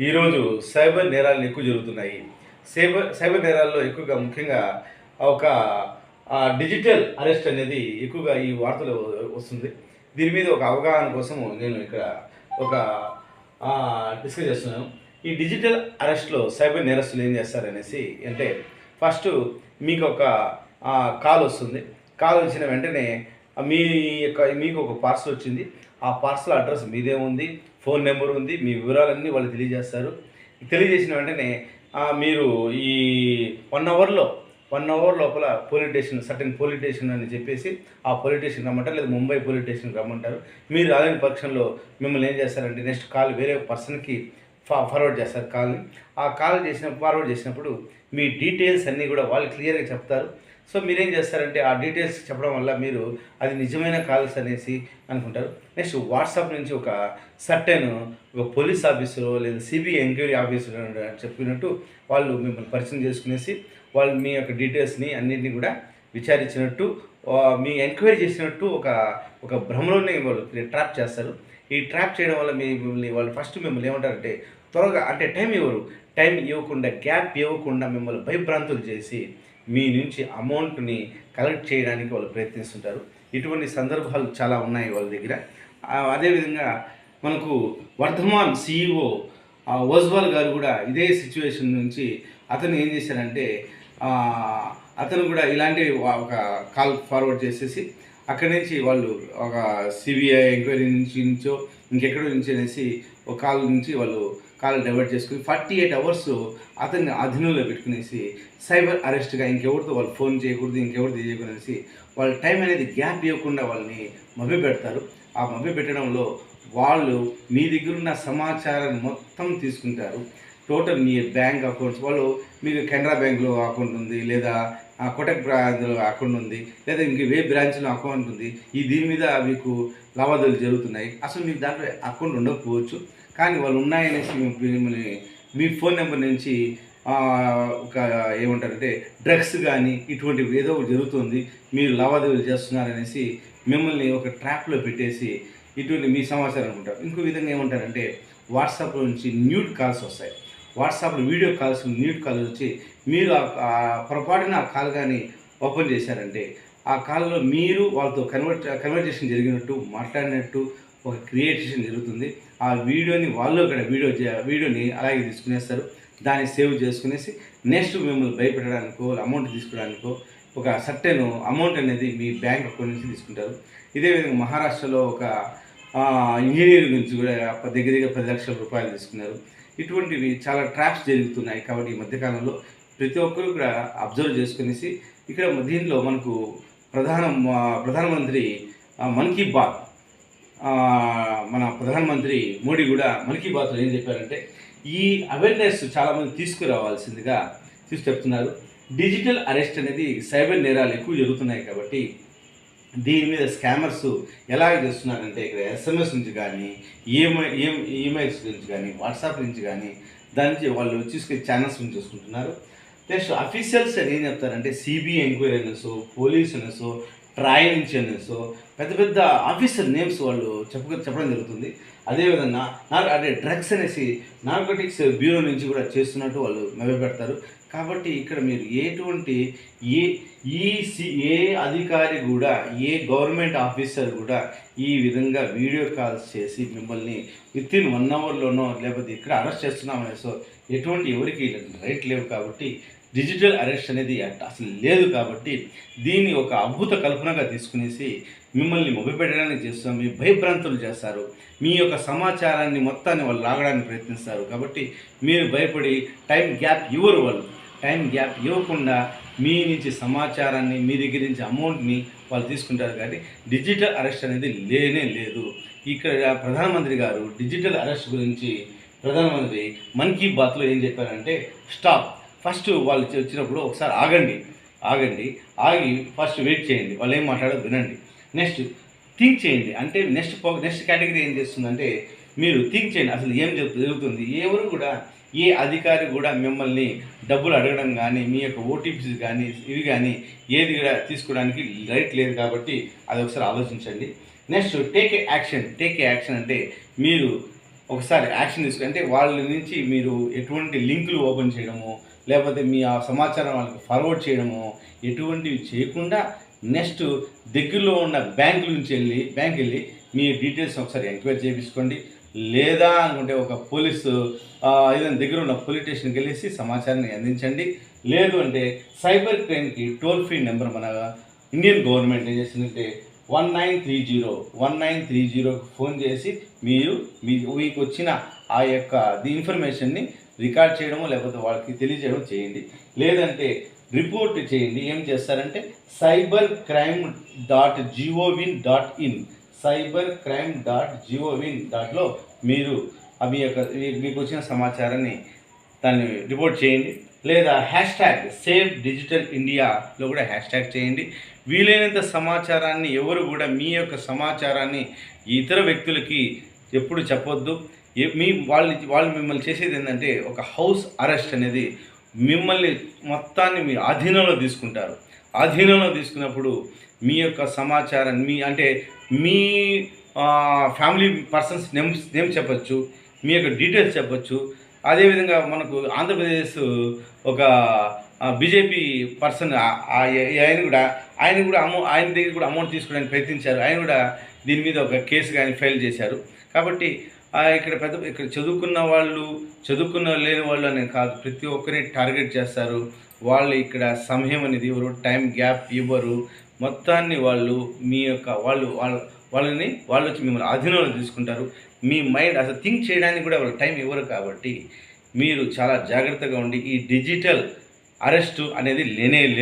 ఈరోజు సైబర్ నేరాలు ఎక్కువ జరుగుతున్నాయి. సైబర్ సైబర్ నేరాల్లో ఎక్కువగా ముఖ్యంగా ఒక డిజిటల్ అరెస్ట్ అనేది ఎక్కువగా ఈ వార్తలు వస్తుంది. దీని మీద ఒక అవగాహన కోసం నేను ఇక్కడ ఒక డిస్కస్ చేస్తున్నాను. ఈ డిజిటల్ అరెస్ట్లో సైబర్ నేరస్తులు ఏం చేస్తారనేసి అంటే ఫస్ట్ మీకు ఒక కాల్ వస్తుంది. కాల్ వచ్చిన వెంటనే మీ యొక్క మీకు ఒక పార్సల్ వచ్చింది. ఆ పార్సల్ అడ్రస్ మీదే ఉంది ఫోన్ నెంబర్ ఉంది మీ వివరాలన్నీ వాళ్ళు తెలియజేస్తారు. తెలియజేసిన వెంటనే మీరు ఈ వన్ అవర్లో వన్ అవర్ లోపల police station certain police station అని చెప్పేసి ఆ పోలీస్ స్టేషన్ రమ్మంటారు లేదా ముంబై పోలీస్ స్టేషన్ రమ్మంటారు. మీరు రాలేని పక్షంలో మిమ్మల్ని ఏం చేస్తారంటే నెక్స్ట్ కాల్ వేరే పర్సన్కి ఫార్వర్డ్ చేస్తారు కాల్ని ఆ కాల్ చేసిన ఫార్వర్డ్ చేసినప్పుడు మీ డీటెయిల్స్ అన్నీ కూడా వాళ్ళు క్లియర్గా చెప్తారు. సో మీరేం చేస్తారంటే ఆ డీటెయిల్స్ చెప్పడం వల్ల మీరు అది నిజమైన కాల్స్ అనేసి అనుకుంటారు. నెక్స్ట్ వాట్సాప్ నుంచి ఒక సర్టెన్ ఒక పోలీస్ ఆఫీసులో లేదా సిబిఐ ఎంక్వైరీ ఆఫీసులో చెప్పినట్టు వాళ్ళు మిమ్మల్ని పరిచయం చేసుకునేసి వాళ్ళు మీ యొక్క డీటెయిల్స్ని అన్నింటినీ కూడా విచారించినట్టు మీ ఎంక్వైరీ చేసినట్టు ఒక ఒక భ్రమలోనే వాళ్ళు ట్రాప్ చేస్తారు. ఈ ట్రాప్ చేయడం వల్ల మీ మిమ్మల్ని వాళ్ళు ఫస్ట్ మిమ్మల్ని ఏమంటారంటే త్వరగా అంటే టైం ఇవ్వరు. టైం ఇవ్వకుండా గ్యాప్ ఇవ్వకుండా మిమ్మల్ని భయభ్రాంతులు చేసి మీ నుంచి అమౌంట్ని కలెక్ట్ చేయడానికి వాళ్ళు ప్రయత్నిస్తుంటారు. ఇటువంటి సందర్భాలు చాలా ఉన్నాయి వాళ్ళ దగ్గర. అదేవిధంగా మనకు వర్ధమాన్ సీఈఓ ఓజ్వాల్ గారు కూడా ఇదే సిచ్యువేషన్ నుంచి అతను ఏం చేశారంటే అతను కూడా ఇలాంటి ఒక కాల్ ఫార్వర్డ్ చేసేసి అక్కడి నుంచి వాళ్ళు ఒక సిబిఐ ఎంక్వైరీ నుంచి నుంచో ఇంకెక్కడో నుంచి అనేసి ఒక కాల్ నుంచి వాళ్ళు కాల్ డైవర్ట్ చేసుకుని ఫార్టీ ఎయిట్ అవర్స్ అతన్ని అధీనంలో పెట్టుకునేసి సైబర్ అరెస్ట్గా ఇంకెవరితో వాళ్ళు ఫోన్ చేయకూడదు ఇంకెవరితో చేయకూడదు అనేసి వాళ్ళ టైం అనేది గ్యాప్ ఇవ్వకుండా వాళ్ళని మభ్య పెడతారు ఆ మభ్య పెట్టడంలో వాళ్ళు మీ దగ్గర ఉన్న సమాచారాన్ని మొత్తం తీసుకుంటారు. టోటల్ మీ బ్యాంక్ అకౌంట్స్ వాళ్ళు మీకు కెనరా బ్యాంక్లో అకౌంట్ ఉంది లేదా కోటక్ బ్రాంచ్లో అకౌంట్ ఉంది లేదా ఇంక వే బ్రాంచ్లో అకౌంట్ ఉంది ఈ దీని మీద మీకు లావాదేవీలు జరుగుతున్నాయి. అసలు మీకు దాంట్లో అకౌంట్ ఉండకపోవచ్చు కానీ వాళ్ళు ఉన్నాయనేసి మిమ్మల్ని మీ ఫోన్ నెంబర్ నుంచి ఒక ఏమంటారంటే డ్రగ్స్ కానీ ఇటువంటివి ఏదో ఒకటి జరుగుతుంది మీరు లావాదేవీలు చేస్తున్నారనేసి మిమ్మల్ని ఒక ట్రాప్లో పెట్టేసి ఇటువంటి మీ సమాచారం అనుకుంటారు. ఇంకో విధంగా ఏమంటారంటే వాట్సాప్లో నుంచి న్యూడ్ కాల్స్ వస్తాయి. వాట్సాప్లో వీడియో కాల్స్ నీట్ కాల్ వచ్చి మీరు ఆ- పొరపాటున ఆ కాల్ కానీ ఓపెన్ చేశారంటే ఆ కాల్లో మీరు వాళ్ళతో కన్వర్ట్ కన్వర్జేషన్ జరిగినట్టు మాట్లాడినట్టు ఒక క్రియేషన్ జరుగుతుంది. ఆ వీడియోని వాళ్ళు ఇక్కడ వీడియో వీడియోని అలాగే తీసుకునేస్తారు. దాన్ని సేవ్ చేసుకునేసి నెక్స్ట్ మిమ్మల్ని భయపెట్టడానికో అమౌంట్ తీసుకోవడానికో ఒక సర్టెన్ అమౌంట్ అనేది మీ బ్యాంక్ అకౌంట్ నుంచి తీసుకుంటారు. ఇదే విధంగా మహారాష్ట్రలో ఒక ఇంజనీర్ గురించి కూడా దగ్గర దగ్గర పది లక్షల రూపాయలు తీసుకున్నారు. ఇటువంటివి చాలా ట్రాప్స్ జరుగుతున్నాయి కాబట్టి ఈ మధ్యకాలంలో ప్రతి ఒక్కరు కూడా అబ్జర్వ్ చేసుకునేసి ఇక్కడ దీంట్లో మనకు ప్రధాన ప్రధానమంత్రి మన్ కీ బాత్ మన ప్రధానమంత్రి మోడీ కూడా మన్ కీ బాత్లో ఏం చెప్పారంటే ఈ అవేర్నెస్ చాలామంది తీసుకురావాల్సిందిగా తీసుకు చెప్తున్నారు. డిజిటల్ అరెస్ట్ అనేది సైబర్ నేరాలు ఎక్కువ జరుగుతున్నాయి కాబట్టి దీని మీద స్కామర్స్ ఎలా చేస్తున్నారంటే ఇక్కడ ఎస్ఎంఎస్ నుంచి కానీ ఈఎంఐ ఈఎం ఈమెయిల్స్ నుంచి కానీ వాట్సాప్ నుంచి కానీ దాని నుంచి వాళ్ళు వచ్చేసి ఛానల్స్ నుంచి చూసుకుంటున్నారు. నెక్స్ట్ అఫీషియల్స్ అని ఏం చెప్తారంటే సిబిఐ ఎంక్వైరీ అనేసో పోలీస్ అనేసో ట్రయల్ నుంచి అనేసో పెద్ద పెద్ద ఆఫీసర్ నేమ్స్ వాళ్ళు చెప్ప చెప్పడం జరుగుతుంది. అదేవిధంగా నాకు అంటే డ్రగ్స్ అనేసి నార్కోటిక్స్ బ్యూరో నుంచి కూడా చేస్తున్నట్టు వాళ్ళు మెవపెడతారు కాబట్టి ఇక్కడ మీరు ఎటువంటి ఏ ఈ ఏ అధికారి కూడా ఏ గవర్నమెంట్ ఆఫీసర్ కూడా ఈ విధంగా వీడియో కాల్స్ చేసి మిమ్మల్ని విత్ ఇన్ వన్ అవర్లోనో లేకపోతే ఇక్కడ అరెస్ట్ చేస్తున్నామనే సో ఎటువంటి ఎవరికి రైట్ లేవు కాబట్టి డిజిటల్ అరెస్ట్ అనేది అసలు లేదు కాబట్టి దీన్ని ఒక అద్భుత కల్పనగా తీసుకునేసి మిమ్మల్ని మొబైపెట్టడానికి చేస్తాం మీ భయభ్రాంతులు చేస్తారు మీ యొక్క సమాచారాన్ని మొత్తాన్ని వాళ్ళు లాగడానికి ప్రయత్నిస్తారు కాబట్టి మీరు భయపడి టైం గ్యాప్ ఇవ్వరు వాళ్ళు. టైం గ్యాప్ ఇవ్వకుండా మీ నుంచి సమాచారాన్ని మీ దగ్గర నుంచి అమౌంట్ని వాళ్ళు తీసుకుంటారు కాబట్టి డిజిటల్ అరెస్ట్ అనేది లేనే లేదు. ఇక్కడ ప్రధానమంత్రి గారు డిజిటల్ అరెస్ట్ గురించి ప్రధానమంత్రి మన్ కీ బాత్లో ఏం చెప్పారంటే స్టాప్. ఫస్ట్ వాళ్ళు వచ్చినప్పుడు ఒకసారి ఆగండి. ఆగండి. ఆగి ఫస్ట్ వెయిట్ చేయండి. వాళ్ళు ఏం మాట్లాడో వినండి. నెక్స్ట్ థింక్ చేయండి. అంటే నెక్స్ట్ నెక్స్ట్ కేటగిరీ ఏం చేస్తుందంటే మీరు థింక్ చేయండి. అసలు ఏం జరుగుతుంది? ఎవరు కూడా ఏ అధికారి కూడా మిమ్మల్ని డబ్బులు అడగడం కానీ మీ యొక్క ఓటీపీస్ కానీ ఇవి కానీ ఏది కూడా తీసుకోవడానికి రైట్ లేదు కాబట్టి అది ఒకసారి ఆలోచించండి. Next take action. Take action అంటే మీరు ఒకసారి యాక్షన్ తీసుకుంటే వాళ్ళ నుంచి మీరు ఎటువంటి లింకులు ఓపెన్ చేయడము లేకపోతే మీ ఆ సమాచారం వాళ్ళకి ఫార్వర్డ్ చేయడము ఎటువంటివి చేయకుండా నెక్స్ట్ దగ్గరలో ఉన్న బ్యాంకుల నుంచి వెళ్ళి బ్యాంక్ వెళ్ళి మీ డీటెయిల్స్ ఒకసారి ఎంక్వైరీ చేయించుకోండి. లేదా అనుకుంటే ఒక పోలీసు ఏదైనా దగ్గర ఉన్న పోలీస్ స్టేషన్కి వెళ్ళేసి సమాచారాన్ని అందించండి. లేదు అంటే సైబర్ క్రైమ్కి టోల్ ఫ్రీ నెంబర్ మన ఇండియన్ గవర్నమెంట్ ఏం చేసిందంటే one nine three zero one nine three జీరోకి ఫోన్ చేసి మీరు మీ మీకు వచ్చిన ఆ యొక్క ది ఇన్ఫర్మేషన్ని రికార్డ్ చేయడము లేకపోతే వాళ్ళకి తెలియజేయడం చేయండి. లేదంటే రిపోర్ట్ చేయండి. ఏం చేస్తారంటే cyber crime dot G O V in dot in cyber crime dot G O V in డాట్లో మీరు అవి యొక్క మీకు వచ్చిన సమాచారాన్ని దాన్ని రిపోర్ట్ చేయండి. లేదా హ్యాష్ ట్యాగ్ సేవ్ డిజిటల్ ఇండియాలో కూడా హ్యాష్ ట్యాగ్ చేయండి. వీలైనంత సమాచారాన్ని ఎవరు కూడా మీ యొక్క సమాచారాన్ని ఇతర వ్యక్తులకి ఎప్పుడు చెప్పొద్దు. మీ వాళ్ళు వాళ్ళు మిమ్మల్ని చేసేది ఏంటంటే ఒక హౌస్ అరెస్ట్ అనేది మిమ్మల్ని మొత్తాన్ని మీ ఆధీనంలో తీసుకుంటారు. ఆధీనంలో తీసుకున్నప్పుడు మీ యొక్క సమాచారాన్ని మీ అంటే మీ ఫ్యామిలీ పర్సన్స్ నేమ్స్ నేమ్ చెప్పచ్చు మీ యొక్క డీటెయిల్స్ చెప్పచ్చు. అదేవిధంగా మనకు ఆంధ్రప్రదేశ్ ఒక బీజేపీ పర్సన్ ఆయన కూడా ఆయన కూడా అమౌ ఆయన దగ్గర కూడా అమౌంట్ తీసుకోవడానికి ప్రయత్నించారు. ఆయన కూడా దీని మీద ఒక కేసు కానీ ఫైల్ చేశారు. కాబట్టి ఇక్కడ పెద్ద ఇక్కడ చదువుకున్న వాళ్ళు చదువుకున్న లేని వాళ్ళు అనే కాదు ప్రతి ఒక్కరిని టార్గెట్ చేస్తారు. వాళ్ళు ఇక్కడ సమయం అనేది ఇవ్వరు టైం గ్యాప్ ఇవ్వరు. మొత్తాన్ని వాళ్ళు మీ యొక్క వాళ్ళు వాళ్ళ వాళ్ళని వాళ్ళు వచ్చి మిమ్మల్ని అధీనంలో తీసుకుంటారు. మీ మైండ్ అసలు థింక్ చేయడానికి కూడా వాళ్ళు టైం ఇవ్వరు కాబట్టి మీరు చాలా జాగ్రత్తగా ఉండి ఈ డిజిటల్ అరెస్టు అనేది లేనే లేదు.